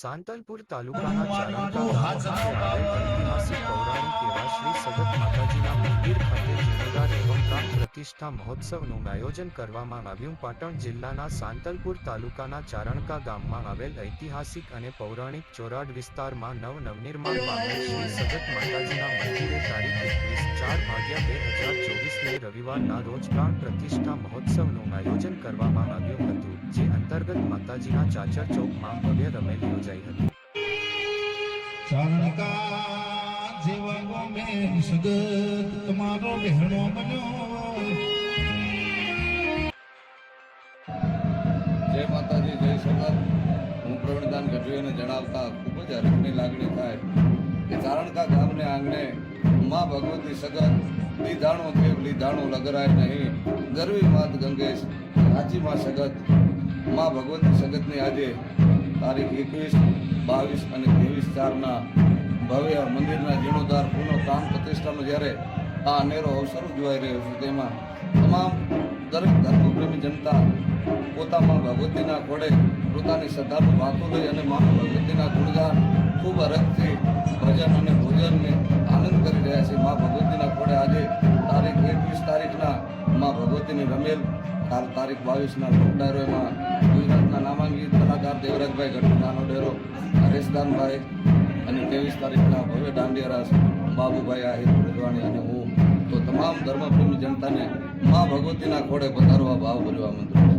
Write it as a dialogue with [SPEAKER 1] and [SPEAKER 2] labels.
[SPEAKER 1] સાંતલપુર તાલુકાના ચારણકા ઐતિહાસિક પૌરાણિક એવા શ્રી સગત માતાજીના મંદિર ખાતે જીર્ણોદ્ધાર એવમ પ્રાણ પ્રતિષ્ઠા મહોત્સવનું આયોજન કરવામાં આવ્યું. પાટણ જિલ્લાના સાંતલપુર તાલુકાના ચારણકા ગામમાં આવેલ ઐતિહાસિક અને પૌરાણિક ચોરાડ વિસ્તારમાં નવ નવનિર્માણ પામેલ શ્રી સગત માતાજીના મંદિરે તારીખ એકવીસ ચાર ભાગ્યા બે હજાર ચોવીસને રવિવારના રોજ પ્રાણ પ્રતિષ્ઠા મહોત્સવનું આયોજન કરવામાં આવ્યું હતું. જે અંતર્ગત માતાજીના ચાચર ચોકમાં ભવ્ય રમેલ યોજાઈ હતી.
[SPEAKER 2] ચારણકા જેવા સગત તમારો બન્યો.
[SPEAKER 3] જય માતાજી જય સગત હું પ્રવીણદાન ગઢવીને જણાવતા ખૂબ જ હર્ષની લાગણી થાય કે ચારણકા ગામને આંગણે મા ભગવતી સગત લીધાણો દેવ લીધાણો લગરાય નહીં. ગરવી માત ગંગેશ રાજીમાં સગત માં ભગવતી સંગતની આજે તારીખ એકવીસ, બાવીસ અને ત્રેવીસ ચારના ભવ્ય મંદિરના જીર્ણોદ્ધાર પુનઃ કામ પ્રતિષ્ઠાનો જ્યારે આ અનેરો અવસર ઉજવાઈ રહ્યો છે, તેમાં તમામ દરેક ધર્મપ્રેમી જનતા પોતામાં ભગવતીના ઘોડે પોતાની શ્રદ્ધાનું વાતો લઈ અને મા ભગવતીના ગુણગાન ખૂબ હરખથી મા રમેલ તારીખ બાવીસના લોકડાયરો ગુજરાતના નામાંકિત કલાકાર દેવરાજભાઈ ગઢવીનાનો ડેરો, હરેશદાનભાઈ અને ત્રેવીસ તારીખના ભવ્ય દાંડિયારાસ બાબુભાઈ આહિર રજવાણી અને હું, તો તમામ ધર્મપ્રેમી જનતાને મા ભગવતીના ઘોડે પધારવા ભાવ ભરવા મંત્રું